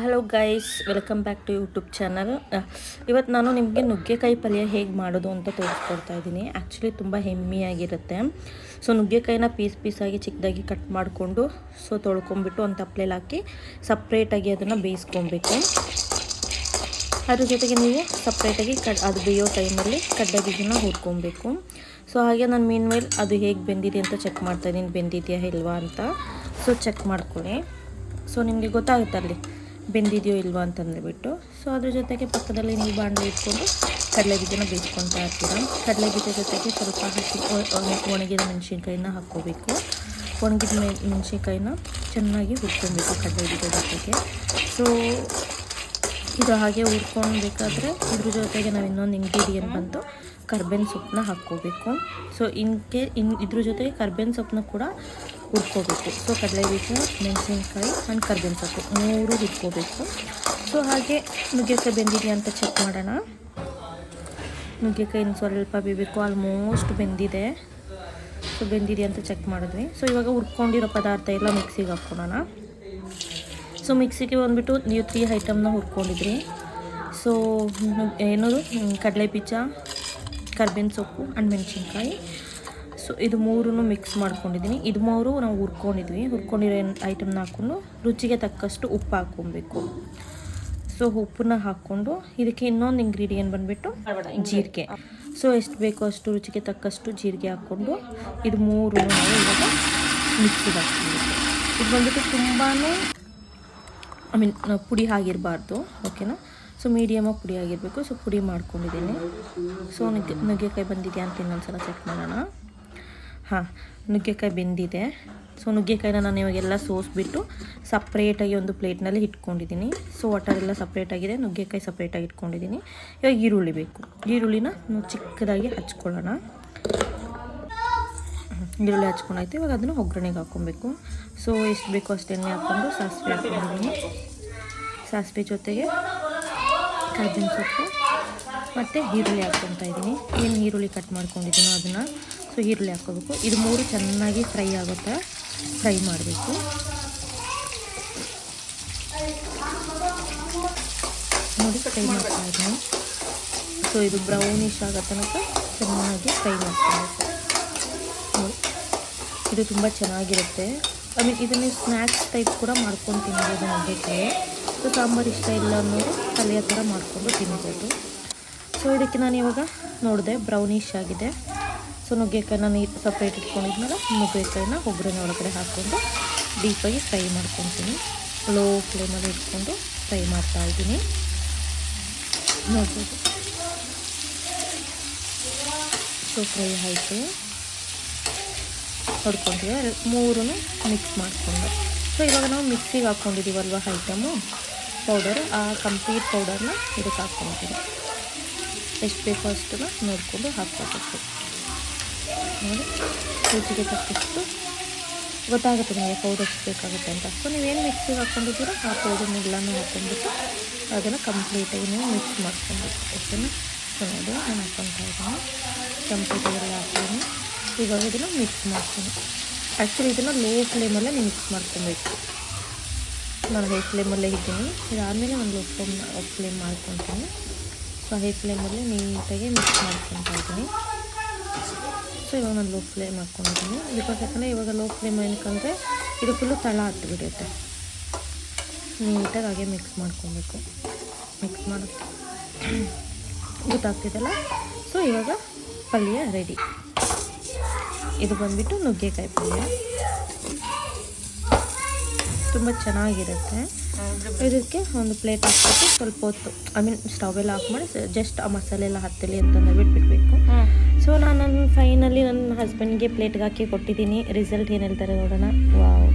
Hello guys welcome back to YouTube channel ಇವತ್ತು ನಾನು ನಿಮಗೆ ನುಗ್ಗೆಕಾಯಿ ಪಲ್ಯ ಹೇಗೆ ಮಾಡೋದು ಅಂತ ತೋರಿಸ್ಕೊಡ್ತಾ ಇದ್ದೀನಿ. ಆ್ಯಕ್ಚುಲಿ ತುಂಬ ಹೆಮ್ಮಿಯಾಗಿರುತ್ತೆ ಸೊ ನುಗ್ಗೆಕಾಯಿನ ಪೀಸ್ ಪೀಸಾಗಿ ಚಿಕ್ಕದಾಗಿ ಕಟ್ ಮಾಡಿಕೊಂಡು ಸೊ ತೊಳ್ಕೊಂಬಿಟ್ಟು ಒಂದು ತಪ್ಪಲೇಲಿ ಹಾಕಿ ಸಪ್ರೇಟಾಗಿ ಅದನ್ನು ಬೇಯಿಸ್ಕೊಬೇಕು. ಅದ್ರ ಜೊತೆಗೆ ನೀವು ಸಪ್ರೇಟಾಗಿ ಕಡ್, ಅದು ಬೇಯೋ ಟೈಮಲ್ಲಿ ಕಡ್ಡೆ ಬೀಜನ ಹುರ್ಕೊಬೇಕು. ಸೊ ಹಾಗೆ ನಾನು ಮೀನ್ ಮೇಲೆ ಅದು ಹೇಗೆ ಬೆಂದಿದೆ ಅಂತ ಚೆಕ್ ಮಾಡ್ತಾ ಇದ್ದೀನಿ. ಬೆಂದಿದೆಯಾ ಇಲ್ವಾ ಅಂತ. ಸೊ ಚೆಕ್ ಮಾಡ್ಕೊಳ್ಳಿ. ಸೊ ನಿಮಗೆ ಗೊತ್ತಾಗುತ್ತೆ ಅಲ್ಲಿ. ಬೆಂದಿದೆಯೋ ಇಲ್ವಾ ಅಂತಂದ್ಬಿಟ್ಟು. ಸೊ ಅದ್ರ ಜೊತೆಗೆ ಪಕ್ಕದಲ್ಲಿ ನೀವು ಬಾಣಲೆ ಇಟ್ಕೊಂಡು ಕಡಲೆ ಬೀಜನ ಬೇಯಿಸ್ಕೊತಾ ಇರ್ತೀರ. ಕಡಲೆ ಬೀಜ ಜೊತೆಗೆ ಸ್ವಲ್ಪ ಹಸಿ ಒಣ- ಒಣಗಿದ ಮೆಣಸಿನ್ಕಾಯಿನ ಹಾಕ್ಕೋಬೇಕು. ಒಣಗಿದ ಮೆಣಸಿನ್ಕಾಯಿನ ಚೆನ್ನಾಗಿ ಹುರ್ಕೊಬೇಕು ಕಡಲೆ ಬೀಜ ಜೊತೆಗೆ. ಸೊ ಇದು ಹಾಗೆ ಹುರ್ಕೊಳ್ಬೇಕಾದ್ರೆ ಇದ್ರ ಜೊತೆಗೆ ನಾವು ಇನ್ನೊಂದು ಇಂಗ್ರೀಡಿಯೆಂಟ್ ಬಂತು ಕರ್ಬೇವಿನ ಸೊಪ್ಪನ್ನ ಹಾಕ್ಕೋಬೇಕು. ಸೊ ಇನ್ಕೆ ಇನ್ ಇದ್ರ ಜೊತೆಗೆ ಕರ್ಬೇವಿನ ಸೊಪ್ಪನ್ನ ಕೂಡ ಹುರ್ಕೋಬೇಕು. ಸೊ ಕಡಲೆ ಬೀಜ ಮೆಣಸಿನ್ಕಾಯಿ ಆ್ಯಂಡ್ ಕರ್ಬೇವಿನ ಸೊಪ್ಪು ಮೂರು ಹುರ್ಕೋಬೇಕು. ಸೊ ಹಾಗೆ ನುಗ್ಗೆಕಾಯಿ ಬೆಂದಿದೆಯಾ ಅಂತ ಚೆಕ್ ಮಾಡೋಣ. ನುಗ್ಗೆಕಾಯಿ ಇನ್ನು ಸ್ವಲ್ಪ ಬೇಯಬೇಕು ಆಲ್ಮೋಸ್ಟ್ ಬೆಂದಿದೆ. ಸೊ ಬೆಂದಿದೆಯಾ ಅಂತ ಚೆಕ್ ಮಾಡಿದ್ವಿ. ಸೊ ಇವಾಗ ಹುರ್ಕೊಂಡಿರೋ ಪದಾರ್ಥ ಎಲ್ಲ ಮಿಕ್ಸಿಗೆ ಹಾಕ್ಕೊಳ್ಳೋಣ ಸೊ ಮಿಕ್ಸಿಗೆ ಬಂದುಬಿಟ್ಟು ನೀವು ತ್ರೀ ಐಟಮ್ನ ಹುರ್ಕೊಂಡಿದ್ರಿ. ಸೊ ಏನದು ಕಡಲೆ ಬೀಜ ಕರ್ಬೇವಿನ ಸೊಪ್ಪು ಆ್ಯಂಡ್ ಮೆಣಸಿನ್ಕಾಯಿ. ಸೊ ಇದು ಮೂರೂ ಮಿಕ್ಸ್ ಮಾಡ್ಕೊಂಡಿದ್ದೀನಿ. ಇದು ಮೂರು ನಾವು ಹುರ್ಕೊಂಡಿದ್ವಿ. ಹುರ್ಕೊಂಡಿರೋ ಐಟಮ್ನ ಹಾಕ್ಕೊಂಡು ರುಚಿಗೆ ತಕ್ಕಷ್ಟು ಉಪ್ಪು ಹಾಕ್ಕೊಬೇಕು. ಸೊ ಉಪ್ಪನ್ನ ಹಾಕ್ಕೊಂಡು ಇದಕ್ಕೆ ಇನ್ನೊಂದು ಇಂಗ್ರೀಡಿಯೆಂಟ್ ಬಂದುಬಿಟ್ಟು ಜೀರಿಗೆ. ಸೊ ಎಷ್ಟು ಬೇಕೋ ಅಷ್ಟು ರುಚಿಗೆ ತಕ್ಕಷ್ಟು ಜೀರಿಗೆ ಹಾಕ್ಕೊಂಡು ಇದು ಮೂರು ನಾವು ಇವಾಗ ಮಿಕ್ಸಿಗೆ ಹಾಕ್ಕೊಬೇಕು. ಇದು ಬಂದುಬಿಟ್ಟು ತುಂಬಾ ಐ ಮೀನ್ ಪುಡಿ ಆಗಿರಬಾರ್ದು ಓಕೆನಾ ಸೊ ಮೀಡಿಯಮಾಗಿ ಪುಡಿ ಆಗಿರಬೇಕು. ಸೊ ಪುಡಿ ಮಾಡ್ಕೊಂಡಿದ್ದೀನಿ. ಸೊ ನುಗ್ಗೆ, ನುಗ್ಗೆಕಾಯಿ ಬಂದಿದೆಯಾ ಅಂತ ಇನ್ನೊಂದ್ಸಲ ಚೆಕ್ ಮಾಡೋಣ. ಹಾಂ, ನುಗ್ಗೆಕಾಯಿ ಬೆಂದಿದೆ. ಸೊ ನುಗ್ಗೆಕಾಯಿನ ನಾನು ಇವಾಗೆಲ್ಲ ಸೋಸ್ಬಿಟ್ಟು ಸಪ್ರೇಟಾಗಿ ಒಂದು ಪ್ಲೇಟ್ನಲ್ಲಿ ಇಟ್ಕೊಂಡಿದ್ದೀನಿ. ಸೊ ವಾಟರೆಲ್ಲ ಸಪ್ರೇಟಾಗಿದೆ ನುಗ್ಗೆಕಾಯಿ ಸಪ್ರೇಟಾಗಿ ಇಟ್ಕೊಂಡಿದ್ದೀನಿ. ಇವಾಗ ಈರುಳ್ಳಿ ಬೇಕು. ಈರುಳ್ಳಿನ ಚಿಕ್ಕದಾಗಿ ಹಚ್ಕೊಳ್ಳೋಣ. ಈರುಳ್ಳಿ ಹಚ್ಕೊಂಡಾಯ್ತು ಇವಾಗ ಅದನ್ನು ಒಗ್ಗರಣೆಗೆ ಹಾಕ್ಕೊಬೇಕು. ಸೊ ಎಷ್ಟು ಬೇಕೋ ಅಷ್ಟು ಎಣ್ಣೆ ಹಾಕ್ಕೊಂಡು ಸಾಸಿವೆ ಹಾಕ್ಕೊಂಡಿದ್ದೀನಿ. ಸಾಸಿವೆ ಜೊತೆಗೆ ಕರ್ಬೇವಿನ ಸೊಪ್ಪು ಮತ್ತು ಈರುಳ್ಳಿ ಹಾಕ್ಕೊತಾ ಇದ್ದೀನಿ. ಏನು ಈರುಳ್ಳಿ ಕಟ್ ಮಾಡ್ಕೊಂಡಿದ್ದೀನೋ ಅದನ್ನು. ಸೊ ಈರುಳ್ಳಿ ಹಾಕ್ಕೋಬೇಕು ಇದು ಮೂರು ಚೆನ್ನಾಗಿ ಫ್ರೈ ಆಗೋ ಥರ ಫ್ರೈ ಮಾಡಬೇಕು. ನೋಡಿ ಫ್ರೈ ಮಾಡ್ತಾ ಇದ್ದೀನಿ. ಸೊ ಇದು ಬ್ರೌನಿಶ್ ಆಗೋ ಚೆನ್ನಾಗಿ ಫ್ರೈ ಮಾಡ್ಕೊಬೇಕು ಇದು ತುಂಬ ಚೆನ್ನಾಗಿರುತ್ತೆ. ಐ ಮೀನ್ ಇದನ್ನೇ ಸ್ನ್ಯಾಕ್ಸ್ ಟೈಪ್ ಕೂಡ ಮಾಡ್ಕೊಂಡು ತಿನ್ಬೋದು ನುಗ್ಗೆಕಾಯಿ ಸೊ ಸಾಂಬಾರು ಇಷ್ಟ ಇಲ್ಲ ಅನ್ನೋರು ಪಲ್ಯ ಥರ ಮಾಡಿಕೊಂಡು ತಿನ್ಬೋದು. ಸೊ ಇದಕ್ಕೆ ನಾನು ಇವಾಗ ನೋಡಿದೆ ಬ್ರೌನಿಶ್ ಆಗಿದೆ. ಸೊ ನುಗ್ಗೆಕಾಯಿ ನಾನು ಸಪ್ರೇಟ್ ಇಟ್ಕೊಂಡಿದ್ಮೇಲೆ ನುಗ್ಗೆಕಾಯಿನ ಒಗ್ಗರಣೆ ಒಳಗಡೆ ಹಾಕ್ಕೊಂಡು ಡೀಪಾಗಿ ಫ್ರೈ ಮಾಡ್ಕೊತೀನಿ. ಲೋ ಫ್ಲೇಮಲ್ಲಿ ಇಟ್ಕೊಂಡು ಫ್ರೈ ಮಾಡ್ತಾ ಇದ್ದೀನಿ. ನೋಡ್ಬೋದು. ಸೊ ಫ್ರೈ ಆಯಿತು. ಹೊಡ್ಕೊಂತೀವಿ ಮೂರೂ ಮಿಕ್ಸ್ ಮಾಡಿಕೊಂಡು. ಸೊ ಇವಾಗ ನಾವು ಮಿಕ್ಸಿಗೆ ಹಾಕ್ಕೊಂಡಿದ್ದೀವಲ್ವ ಐಟಮು ಪೌಡರ್ ಆ ಕಂಪ್ಲೀಟ್ ಪೌಡರ್ನ ಇದಕ್ಕೆ ಹಾಕ್ಕೊತೀವಿ ಎಷ್ಟು ಬೇಕೋ ಅಷ್ಟನ್ನು ನೋಡಿಕೊಂಡು ಹಾಕ್ಕೊಬೇಕು. ನೋಡಿ, ರುಚಿಗೆ ತಕ್ಕಷ್ಟು ಗೊತ್ತಾಗುತ್ತೆ ನಿಮಗೆ ಪೌಡರ್ ಬೇಕಾಗುತ್ತೆ ಅಂತ. ಸೊ ನೀವೇನು ಮಿಕ್ಸಿಗೆ ಹಾಕ್ಕೊಂಡಿದ್ದೀರೋ ಆ ಪೌಡರ್ನೆಲ್ಲನೂ ಹಾಕ್ಕೊಂಡ್ಬಿಟ್ಟು ಅದನ್ನು ಕಂಪ್ಲೀಟಾಗಿ ನೀವು ಮಿಕ್ಸ್ ಮಾಡ್ಕೊಬೇಕು ಓಕೆನಾ ಸೊ ನೋಡಿ, ನಾನು ಹಾಕ್ಕೊತಾ ಇದ್ದೀನಿ. ಕಂಪ್ಲೀಟಾಗಿ ಎಲ್ಲ ಹಾಕ್ತೀನಿ. ಇವಾಗ ಇದನ್ನು ಮಿಕ್ಸ್ ಮಾಡ್ತೀನಿ. ಆ್ಯಕ್ಚುಲಿ ಇದನ್ನು ಲೋ ಫ್ಲೇಮಲ್ಲೇ ಮಿಕ್ಸ್ ಮಾಡ್ಕೊಬೇಕು. ನಾನು ಹೈ ಫ್ಲೇಮಲ್ಲೇ ಇದ್ದೀನಿ. ಇದಾದಮೇಲೆ ಒಂದು ಲೋ ಫ್ಲೇಮ್ ಫ್ಲೇಮ್ ಮಾಡ್ಕೊತೀನಿ. ಸೊ ಹೈ ಫ್ಲೇಮಲ್ಲಿ ನೀಟಾಗಿ ಮಿಕ್ಸ್ ಮಾಡ್ಕೊತಾ ಇದ್ದೀನಿ. ಸೊ ಇವಾಗ ನಾನು ಲೋ ಫ್ಲೇಮ್ ಹಾಕ್ಕೊಂಡಿದ್ದೀನಿ ಬಿಕಾಸ್ ಯಾಕಂದರೆ ಇವಾಗ ಲೋ ಫ್ಲೇಮ್ ಏನಕ್ಕಂದರೆ ಇದು ಫುಲ್ಲು ತಳ ಹತ್ತಿಬಿಡುತ್ತೆ ನೀಟಾಗಿ ಹಾಗೆ ಮಿಕ್ಸ್ ಮಾಡ್ಕೊಬೇಕು. ಮಿಕ್ಸ್ ಮಾಡಿ. ಗೊತ್ತಾಗ್ತಿದಲ್ಲ ಸೊ ಇವಾಗ ಪಲ್ಯ ರೆಡಿ ಇದು ಬಂದ್ಬಿಟ್ಟು ನುಗ್ಗೆಕಾಯಿ ಪಲ್ಯ. ತುಂಬ ಚೆನ್ನಾಗಿರುತ್ತೆ. ಇದಕ್ಕೆ ಒಂದು ಪ್ಲೇಟ್ ಹಾಕ್ಬಿಟ್ಟು ಸ್ವಲ್ಪ ಹೊತ್ತು ಐ ಮೀನ್ ಸ್ಟವ್ ಎಲ್ಲ ಆಫ್ ಮಾಡಿ ಜಸ್ಟ್ ಆ ಮಸಾಲೆ ಎಲ್ಲ ಹತ್ತಲಿ ಅಂತಂದು ಬಿಟ್ಬಿಡ್ಬೇಕು. ಸೊ ನಾನು ನನ್ನ ಫೈನಲಿ ನನ್ನ ಹಸ್ಬೆಂಡ್ಗೆ ಪ್ಲೇಟ್ಗೆ ಹಾಕಿ ಕೊಟ್ಟಿದ್ದೀನಿ. ರಿಸಲ್ಟ್ ಏನು ಹೇಳ್ತಾರೆ ನೋಡೋಣ? ವಾವ್